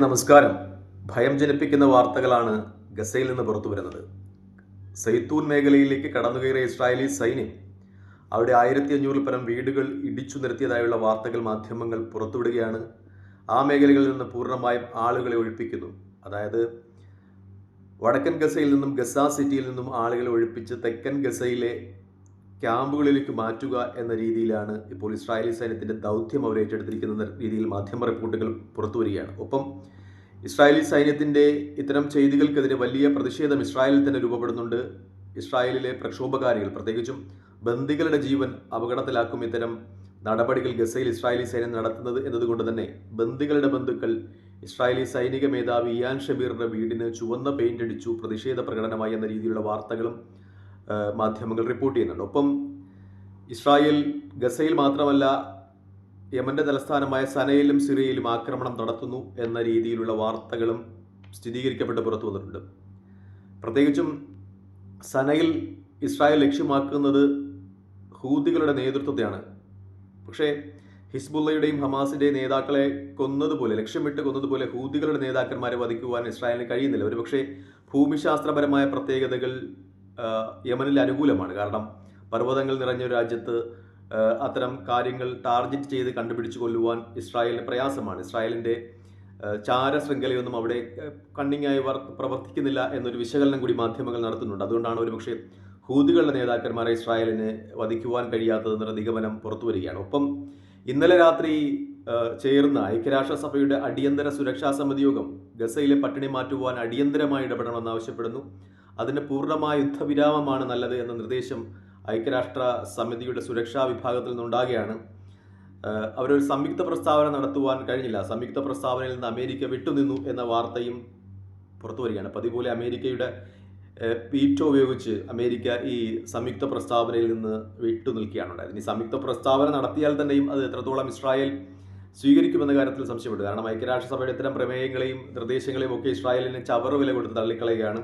നമസ്കാരം. ഭയം ജനിപ്പിക്കുന്ന വാർത്തകളാണ് ഗസയിൽ നിന്ന് പുറത്തു വരുന്നത്. സൈത്തൂൻ മേഖലയിലേക്ക് കടന്നുകയറിയ ഇസ്രായേലി സൈന്യം അവിടെ ആയിരത്തി അഞ്ഞൂറിൽ പരം വീടുകൾ ഇടിച്ചു നിർത്തിയതായുള്ള വാർത്തകൾ മാധ്യമങ്ങൾ പുറത്തുവിടുകയാണ്. ആ മേഖലകളിൽ നിന്ന് പൂർണമായും ആളുകളെ ഒഴിപ്പിക്കുന്നു. അതായത് വടക്കൻ ഗസയിൽ നിന്നും ഗസ സിറ്റിയിൽ നിന്നും ആളുകളെ ഒഴിപ്പിച്ച് തെക്കൻ ഗസയിലെ ക്യാമ്പുകളിലേക്ക് മാറ്റുക എന്ന രീതിയിലാണ് ഇപ്പോൾ ഇസ്രായേലി സൈന്യത്തിന്റെ ദൗത്യം അവർ ഏറ്റെടുത്തിരിക്കുന്ന രീതിയിൽ മാധ്യമ റിപ്പോർട്ടുകൾ പുറത്തു വരികയാണ്. ഒപ്പം ഇസ്രായേലി സൈന്യത്തിന്റെ ഇത്തരം ചെയ്തികൾക്കെതിരെ വലിയ പ്രതിഷേധം ഇസ്രായേലിൽ തന്നെ രൂപപ്പെടുന്നുണ്ട്. ഇസ്രായേലിലെ പ്രക്ഷോഭകാരികൾ പ്രത്യേകിച്ചും ബന്ദികളുടെ ജീവൻ അപകടത്തിലാക്കും ഇത്തരം നടപടികൾ ഗസയിൽ ഇസ്രായേലി സൈന്യം നടത്തുന്നത് എന്നതുകൊണ്ട് തന്നെ ബന്ദികളുടെ ബന്ധുക്കൾ ഇസ്രായേലി സൈനിക മേധാവി ഇയാൻ ഷബീറിന്റെ വീടിന് ചുവന്ന പെയിന്റ് അടിച്ചു പ്രതിഷേധ പ്രകടനമായി എന്ന രീതിയിലുള്ള വാർത്തകളും മാധ്യമങ്ങൾ റിപ്പോർട്ട് ചെയ്യുന്നുണ്ട്. ഒപ്പം ഇസ്രായേൽ ഗസയിൽ മാത്രമല്ല യമന്റെ തലസ്ഥാനമായ സനയിലും സിറിയയിലും ആക്രമണം നടത്തുന്നു എന്ന രീതിയിലുള്ള വാർത്തകളും സ്ഥിരീകരിക്കപ്പെട്ട് പുറത്തു വന്നിട്ടുണ്ട്. പ്രത്യേകിച്ചും സനയിൽ ഇസ്രായേൽ ലക്ഷ്യമാക്കുന്നത് ഹൂതികളുടെ നേതൃത്വത്തെയാണ്. പക്ഷേ ഹിസ്ബുള്ളയുടെയും ഹമാസിന്റെയും നേതാക്കളെ കൊന്നതുപോലെ ലക്ഷ്യമിട്ട് കൊന്നതുപോലെ ഹൂതികളുടെ നേതാക്കന്മാരെ വധിക്കുവാൻ ഇസ്രായേലിന് കഴിയുന്നില്ല. ഒരുപക്ഷെ ഭൂമിശാസ്ത്രപരമായ പ്രത്യേകതകൾ യമനിൽ അനുകൂലമാണ്. കാരണം പർവതങ്ങൾ നിറഞ്ഞ രാജ്യത്ത് അത്തരം കാര്യങ്ങൾ ടാർജറ്റ് ചെയ്ത് കണ്ടുപിടിച്ച് കൊല്ലുവാൻ ഇസ്രായേലിന് പ്രയാസമാണ്. ഇസ്രായേലിന്റെ ചാര ശൃംഖലയൊന്നും അവിടെ കണ്ണിങ്ങായി പ്രവർത്തിക്കുന്നില്ല എന്നൊരു വിശകലനം കൂടി മാധ്യമങ്ങൾ നടത്തുന്നുണ്ട്. അതുകൊണ്ടാണ് ഒരുപക്ഷെ ഹൂതികളുടെ നേതാക്കന്മാരെ ഇസ്രായേലിന് വധിക്കുവാൻ കഴിയാത്തതെന്നുള്ള നിഗമനം പുറത്തു വരികയാണ്. ഒപ്പം ഇന്നലെ രാത്രി ചേർന്ന ഐക്യരാഷ്ട്രസഭയുടെ അടിയന്തര സുരക്ഷാ സമിതി യോഗം ഗസയിലെ പട്ടിണി മാറ്റുവാൻ അടിയന്തരമായി ഇടപെടണമെന്ന് ആവശ്യപ്പെടുന്നു. അതിന് പൂർണമായ യുദ്ധവിരാമമാണ് നല്ലത് എന്ന നിർദ്ദേശം ഐക്യരാഷ്ട്ര സമിതിയുടെ സുരക്ഷാ വിഭാഗത്തിൽ നിന്നുണ്ടാകുകയാണ്. അവരൊരു സംയുക്ത പ്രസ്താവന നടത്തുവാൻ കഴിഞ്ഞില്ല. സംയുക്ത പ്രസ്താവനയിൽ നിന്ന് അമേരിക്ക വിട്ടുനിന്നു എന്ന വാർത്തയും പുറത്തു വരികയാണ്. അതുപോലെ അമേരിക്കയുടെ പീറ്റോ ഉപയോഗിച്ച് അമേരിക്ക ഈ സംയുക്ത പ്രസ്താവനയിൽ നിന്ന് വിട്ടു നിൽക്കുകയാണ് ഉണ്ടായത്. ഇനി സംയുക്ത പ്രസ്താവന നടത്തിയാൽ തന്നെയും അത് എത്രത്തോളം ഇസ്രായേൽ സ്വീകരിക്കുമെന്ന കാര്യത്തിൽ സംശയമുണ്ട് കാരണം ഐക്യരാഷ്ട്രസഭയുടെ ഇത്തരം പ്രമേയങ്ങളെയും നിർദ്ദേശങ്ങളെയും ഒക്കെ ഇസ്രായേലിന് ചവറ് വില കൊടുത്ത് തള്ളിക്കളയുകയാണ്.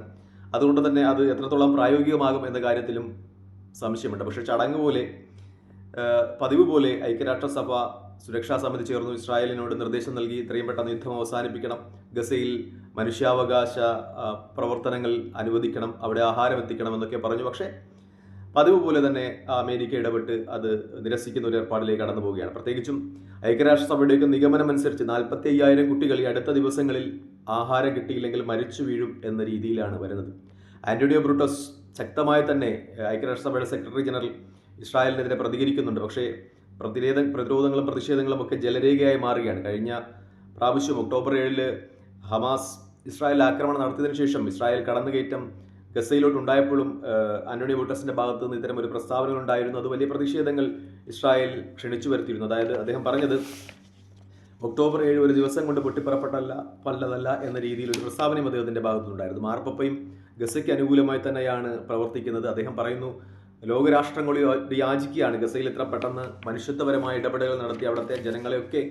അതുകൊണ്ട് തന്നെ അത് എത്രത്തോളം പ്രായോഗികമാകും എന്ന കാര്യത്തിലും സംശയമുണ്ട്. പക്ഷേ ചടങ്ങ് പോലെ പതിവ് പോലെ ഐക്യരാഷ്ട്രസഭ സുരക്ഷാ സമിതി ചേർന്നു. ഇസ്രായേലിനോട് നിർദ്ദേശം നൽകി ഇത്രയും പെട്ടെന്ന് യുദ്ധം അവസാനിപ്പിക്കണം. ഗസയിൽ മനുഷ്യാവകാശ പ്രവർത്തനങ്ങൾ അനുവദിക്കണം. അവിടെ ആഹാരം എത്തിക്കണം എന്നൊക്കെ പറഞ്ഞു. പക്ഷേ പതിവ് പോലെ തന്നെ അമേരിക്ക ഇടപെട്ട് അത് നിരസിക്കുന്ന ഒരു ഏർപ്പാടിലേക്ക് കടന്നു പോവുകയാണ് പ്രത്യേകിച്ചും ഐക്യരാഷ്ട്രസഭയുടെയൊക്കെ നിഗമനം അനുസരിച്ച് നാൽപ്പത്തി അയ്യായിരം കുട്ടികൾ ഈ അടുത്ത ദിവസങ്ങളിൽ ആഹാരം കിട്ടിയില്ലെങ്കിൽ മരിച്ചു വീഴും എന്ന രീതിയിലാണ് വരുന്നത്. ആന്റോണിയോ ബ്രൂട്ടോസ് ശക്തമായി തന്നെ ഐക്യരാഷ്ട്രസഭയുടെ സെക്രട്ടറി ജനറൽ ഇസ്രായേലിനെതിരെ പ്രതികരിക്കുന്നുണ്ട്. പക്ഷേ പ്രതിരോധ പ്രതിരോധങ്ങളും പ്രതിഷേധങ്ങളും ഒക്കെ ജലരേഖയായി മാറുകയാണ്. കഴിഞ്ഞ പ്രാവശ്യം ഒക്ടോബർ ഏഴിൽ ഹമാസ് ഇസ്രായേൽ ആക്രമണം നടത്തിയതിനു ശേഷം ഇസ്രായേൽ കടന്നുകയറ്റം ഗസയിലോട്ട് ഉണ്ടായപ്പോഴും ആന്റണി ബൂട്ടസിന്റെ ഭാഗത്ത് നിന്ന് ഇത്തരം ഒരു പ്രസ്താവനകൾ ഉണ്ടായിരുന്നു. അത് വലിയ പ്രതിഷേധങ്ങൾ ഇസ്രായേൽ ക്ഷണിച്ചു വരുത്തിയിരുന്നു. അതായത് അദ്ദേഹം പറഞ്ഞത് ഒക്ടോബർ ഏഴ് ഒരു ദിവസം കൊണ്ട് പൊട്ടിപ്പുറപ്പെട്ടല്ല പല്ലതല്ല എന്ന രീതിയിൽ ഒരു പ്രസ്താവനയും അദ്ദേഹത്തിന്റെ ഭാഗത്തുനിന്നുണ്ടായിരുന്നു. മാർപ്പപ്പയും ഗസയ്ക്ക് അനുകൂലമായി തന്നെയാണ് പ്രവർത്തിക്കുന്നത്. അദ്ദേഹം പറയുന്നു ലോകരാഷ്ട്രങ്ങളോട് യാചിക്കുകയാണ്. ഗസയിൽ എത്ര പെട്ടെന്ന് മനുഷ്യത്വപരമായ ഇടപെടലുകൾ നടത്തി അവിടുത്തെ ജനങ്ങളെയൊക്കെ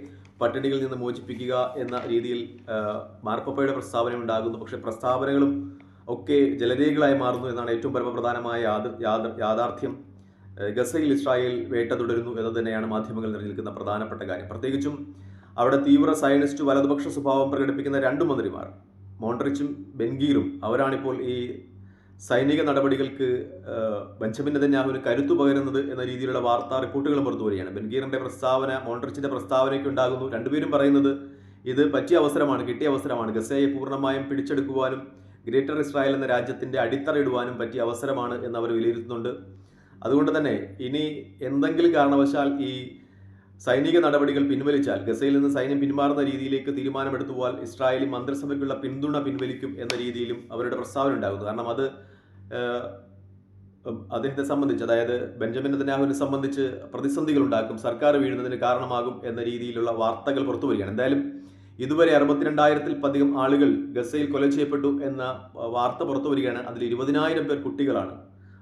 പട്ടിണിയിൽ നിന്ന് മോചിപ്പിക്കുക എന്ന രീതിയിൽ മാർപ്പപ്പയുടെ പ്രസ്താവന ഉണ്ടാകുന്നു. പക്ഷേ പ്രസ്താവനകളും ഒക്കെ ജലരേഖകളായി മാറുന്നു എന്നാണ് ഏറ്റവും പരമപ്രധാനമായ യാഥാർത്ഥ്യം. ഗസയിൽ ഇസ്രായേൽ വേട്ട തുടരുന്നു എന്നത് തന്നെയാണ് മാധ്യമങ്ങൾ നിലനിൽക്കുന്ന പ്രധാനപ്പെട്ട കാര്യം. പ്രത്യേകിച്ചും അവിടെ തീവ്ര സയനിസ്റ്റ് വലതുപക്ഷ സ്വഭാവം പ്രകടിപ്പിക്കുന്ന രണ്ട് മന്ത്രിമാർ മോണ്ടറിച്ചും ബെൻഗീറും അവരാണിപ്പോൾ ഈ സൈനിക നടപടികൾക്ക് ബെഞ്ചമിൻ നെതന്യാഹുവിന് കരുത്തു പകരുന്നത് എന്ന രീതിയിലുള്ള വാർത്താ റിപ്പോർട്ടുകൾ പുറത്തു വരികയാണ്. ബെൻഗീറിന്റെ പ്രസ്താവന മോൺട്രിച്ചിന്റെ പ്രസ്താവനയ്ക്ക് ഉണ്ടാകുന്നു. രണ്ടുപേരും പറയുന്നത് ഇത് പറ്റിയ അവസരമാണ് കിട്ടിയ അവസരമാണ്. ഗസയെ പൂർണമായും പിടിച്ചെടുക്കുവാനും ഗ്രേറ്റർ ഇസ്രായേൽ എന്ന രാജ്യത്തിന്റെ അടിത്തറയിടുവാനും പറ്റിയ അവസരമാണ് എന്ന് അവർ വിലയിരുത്തുന്നുണ്ട്. അതുകൊണ്ട് തന്നെ ഇനി എന്തെങ്കിലും കാരണവശാൽ ഈ സൈനിക നടപടികൾ പിൻവലിച്ചാൽ ഗസയിൽ നിന്ന് സൈന്യം പിന്മാറുന്ന രീതിയിലേക്ക് തീരുമാനമെടുത്തു തീരുമാനമെടുത്തുവാൽ ഇസ്രായേലി മന്ത്രിസഭയ്ക്കുള്ള പിന്തുണ പിൻവലിക്കും എന്ന രീതിയിലും അവരുടെ പ്രസ്താവന ഉണ്ടാകുന്നു. കാരണം അത് അദ്ദേഹത്തെ സംബന്ധിച്ച് അതായത് ബെഞ്ചമിൻ നെതന്യാഹുവിനെ സംബന്ധിച്ച് പ്രതിസന്ധികൾ ഉണ്ടാക്കും സർക്കാർ വീഴുന്നതിന് കാരണമാകും എന്ന രീതിയിലുള്ള വാർത്തകൾ പുറത്തു വരികയാണ്. എന്തായാലും ഇതുവരെ അറുപത്തിരണ്ടായിരത്തിൽ പതികം ആളുകൾ ഗസയിൽ കൊല ചെയ്യപ്പെട്ടു എന്ന വാർത്ത പുറത്തു വരികയാണ്. അതിൽ ഇരുപതിനായിരം പേർ കുട്ടികളാണ്.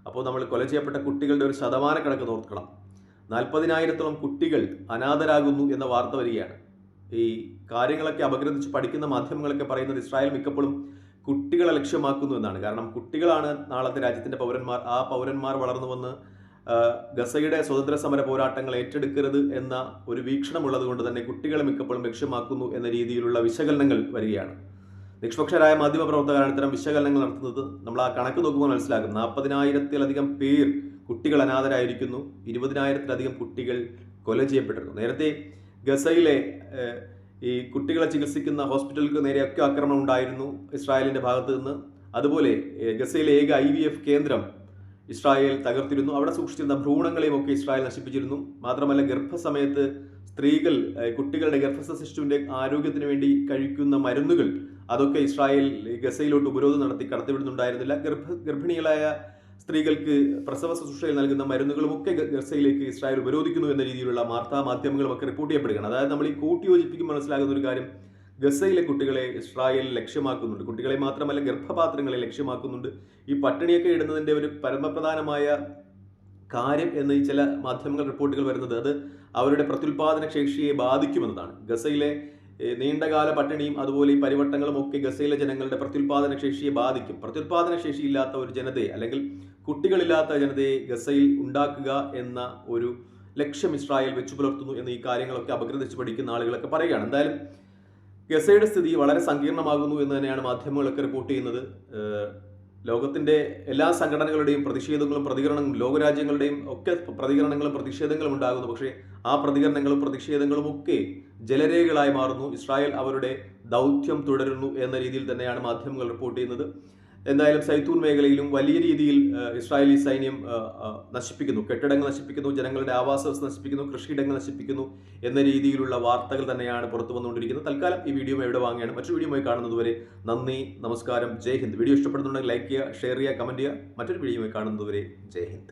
അപ്പോൾ നമ്മൾ കൊല ചെയ്യപ്പെട്ട കുട്ടികളുടെ ഒരു ശതമാന കണക്ക് നോക്കണം നാൽപ്പതിനായിരത്തോളം കുട്ടികൾ അനാഥരാകുന്നു എന്ന വാർത്ത വരികയാണ്. ഈ കാര്യങ്ങളൊക്കെ അപഗ്രഥിച്ച് പഠിക്കുന്ന മാധ്യമങ്ങളൊക്കെ പറയുന്നത് ഇസ്രായേൽ മിക്കപ്പോഴും കുട്ടികളെ ലക്ഷ്യമാക്കുന്നു എന്നാണ്. കാരണം കുട്ടികളാണ് നാളത്തെ രാജ്യത്തിന്റെ പൗരന്മാർ. ആ പൗരന്മാർ വളർന്നു വന്ന് ഗസയുടെ സ്വതന്ത്ര സമര പോരാട്ടങ്ങൾ ഏറ്റെടുക്കരുത് എന്ന ഒരു വീക്ഷണമുള്ളത് കൊണ്ട് തന്നെ കുട്ടികളെ മിക്കപ്പോഴും ലക്ഷ്യമാക്കുന്നു എന്ന രീതിയിലുള്ള വിശകലനങ്ങൾ വരികയാണ്. നിഷ്പക്ഷരായ മാധ്യമപ്രവർത്തകരാണ് ഇത്തരം വിശകലനങ്ങൾ നടത്തുന്നത്. നമ്മൾ ആ കണക്ക് നോക്കുമ്പോൾ മനസ്സിലാക്കും നാൽപ്പതിനായിരത്തിലധികം പേർ കുട്ടികൾ അനാഥരായിരിക്കുന്നു ഇരുപതിനായിരത്തിലധികം കുട്ടികൾ കൊല ചെയ്യപ്പെട്ടിരുന്നു. നേരത്തെ ഗസയിലെ ഈ കുട്ടികളെ ചികിത്സിക്കുന്ന ഹോസ്പിറ്റലുകൾക്ക് നേരെയൊക്കെ ആക്രമണം ഉണ്ടായിരുന്നു ഇസ്രായേലിന്റെ ഭാഗത്തു നിന്ന്. അതുപോലെ ഗസയിലെ ഏക ഐ വി എഫ് കേന്ദ്രം ഇസ്രായേൽ തകർത്തിരുന്നു. അവിടെ സൂക്ഷിച്ചിരുന്ന ഭ്രൂണങ്ങളെയും ഒക്കെ ഇസ്രായേൽ നശിപ്പിച്ചിരുന്നു. മാത്രമല്ല ഗർഭസമയത്ത് സ്ത്രീകൾ കുട്ടികളുടെ ഗർഭസ്ഥ ശിശുവിന്റെ ആരോഗ്യത്തിന് വേണ്ടി കഴിക്കുന്ന മരുന്നുകൾ അതൊക്കെ ഇസ്രായേൽ ഗസയിലോട്ട് ഉപരോധം നടത്തി കടത്തിവിടുന്നുണ്ടായിരുന്നില്ല. ഗർഭ ഗർഭിണികളായ സ്ത്രീകൾക്ക് പ്രസവ ശുശ്രൂഷയിൽ നൽകുന്ന മരുന്നുകളും ഒക്കെ ഗ- ഗസയിലേക്ക് ഇസ്രായേൽ ഉപരോധിക്കുന്നു എന്ന രീതിയിലുള്ള വാർത്താ മാധ്യമങ്ങളും ഒക്കെ റിപ്പോർട്ട് ചെയ്യപ്പെടുകയാണ്. അതായത് നമ്മൾ ഈ കൂട്ടി യോജിപ്പിക്കുമ്പോൾ മനസ്സിലാകുന്ന ഒരു കാര്യം ഗസയിലെ കുട്ടികളെ ഇസ്രായേൽ ലക്ഷ്യമാക്കുന്നുണ്ട്. കുട്ടികളെ മാത്രമല്ല ഗർഭപാത്രങ്ങളെ ലക്ഷ്യമാക്കുന്നുണ്ട്. ഈ പട്ടിണിയൊക്കെ ഇടുന്നതിന്റെ ഒരു പരമപ്രധാനമായ കാര്യം എന്ന് ചില മാധ്യമങ്ങൾ റിപ്പോർട്ടുകൾ വരുന്നത് അത് അവരുടെ പ്രത്യുൽപാദന ശേഷിയെ ബാധിക്കുമെന്നതാണ്. ഗസയിലെ നീണ്ടകാല പട്ടിണിയും അതുപോലെ ഈ പരിവട്ടങ്ങളും ഒക്കെ ഗസയിലെ ജനങ്ങളുടെ പ്രത്യുൽപാദന ശേഷിയെ ബാധിക്കും. പ്രത്യുൽപാദന ശേഷി ഇല്ലാത്ത ഒരു ജനതയെ അല്ലെങ്കിൽ കുട്ടികളില്ലാത്ത ജനതയെ ഗസയിൽ ഉണ്ടാക്കുക എന്ന ഒരു ലക്ഷ്യം ഇസ്രായേൽ വെച്ചു പുലർത്തുന്നു എന്ന് ഈ കാര്യങ്ങളൊക്കെ അപഗ്രഥിച്ച് പഠിക്കുന്ന ആളുകളൊക്കെ പറയുകയാണ്. എന്തായാലും ഗസയുടെ സ്ഥിതി വളരെ സങ്കീർണമാകുന്നു എന്ന് തന്നെയാണ് മാധ്യമങ്ങളൊക്കെ റിപ്പോർട്ട് ചെയ്യുന്നത്. ഏഹ് ലോകത്തിന്റെ എല്ലാ സംഘടനകളുടെയും പ്രതിഷേധങ്ങളും പ്രതികരണങ്ങളും ലോകരാജ്യങ്ങളുടെയും ഒക്കെ പ്രതികരണങ്ങളും പ്രതിഷേധങ്ങളും ഉണ്ടാകുന്നു. പക്ഷേ ആ പ്രതികരണങ്ങളും പ്രതിഷേധങ്ങളും ഒക്കെ ജലരേഖകളായി മാറുന്നു. ഇസ്രായേൽ അവരുടെ ദൗത്യം തുടരുന്നു എന്ന രീതിയിൽ തന്നെയാണ് മാധ്യമങ്ങൾ റിപ്പോർട്ട് ചെയ്യുന്നത്. എന്തായാലും സൈത്തൂൺ മേഖലയിലും വലിയ രീതിയിൽ ഇസ്രായേലി സൈന്യം നശിപ്പിക്കുന്നു. കെട്ടിടങ്ങൾ നശിപ്പിക്കുന്നു ജനങ്ങളുടെ ആവാസ വ്യവസ്ഥ നശിപ്പിക്കുന്നു കൃഷിയിടങ്ങൾ നശിപ്പിക്കുന്നു എന്ന രീതിയിലുള്ള വാർത്തകൾ തന്നെയാണ് പുറത്തു വന്നുകൊണ്ടിരിക്കുന്നത്. തൽക്കാലം ഈ വീഡിയോ എവിടെ വാങ്ങിയാണ് മറ്റൊരു വീഡിയോയുമായി കാണുന്നതുവരെ നന്ദി നമസ്കാരം ജയ് ഹിന്ദ്. വീഡിയോ ഇഷ്ടപ്പെടുന്നുണ്ടെങ്കിൽ ലൈക്ക് ചെയ്യുക ഷെയർ ചെയ്യുക കമന്റ് ചെയ്യുക. മറ്റൊരു വീഡിയോയുമായി കാണുന്നതുവരെ ജയ് ഹിന്ദ്.